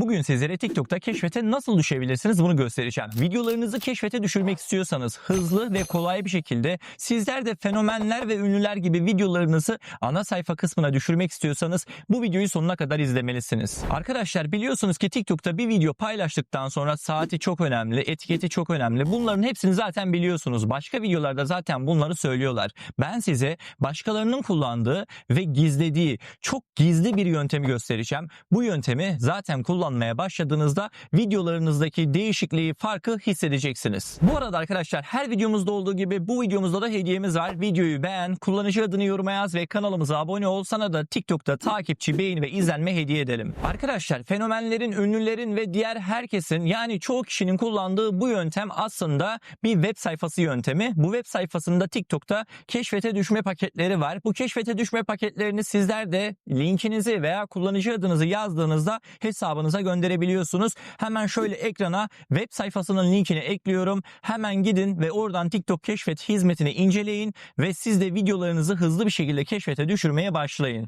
Bugün sizlere TikTok'ta keşfete nasıl düşebilirsiniz bunu göstereceğim. Videolarınızı keşfete düşürmek istiyorsanız hızlı ve kolay bir şekilde sizler de fenomenler ve ünlüler gibi videolarınızı ana sayfa kısmına düşürmek istiyorsanız bu videoyu sonuna kadar izlemelisiniz. Arkadaşlar biliyorsunuz ki TikTok'ta bir video paylaştıktan sonra saati çok önemli, etiketi çok önemli. Bunların hepsini zaten biliyorsunuz. Başka videolarda zaten bunları söylüyorlar. Ben size başkalarının kullandığı ve gizlediği çok gizli bir yöntemi göstereceğim. Bu yöntemi zaten kullanmaya başladığınızda videolarınızdaki değişikliği, farkı hissedeceksiniz. Bu arada arkadaşlar her videomuzda olduğu gibi bu videomuzda da hediyemiz var. Videoyu beğen, kullanıcı adını yoruma yaz ve kanalımıza abone ol. Sana da TikTok'ta takipçi, beğeni ve izlenme hediye edelim. Arkadaşlar fenomenlerin, ünlülerin ve diğer herkesin yani çoğu kişinin kullandığı bu yöntem aslında bir web sayfası yöntemi. Bu web sayfasında TikTok'ta keşfete düşme paketleri var. Bu keşfete düşme paketlerini sizler de linkinizi veya kullanıcı adınızı yazdığınızda hesabınıza gönderebiliyorsunuz. Hemen şöyle ekrana web sayfasının linkini ekliyorum. Hemen gidin ve oradan TikTok keşfet hizmetini inceleyin ve siz de videolarınızı hızlı bir şekilde keşfete düşürmeye başlayın.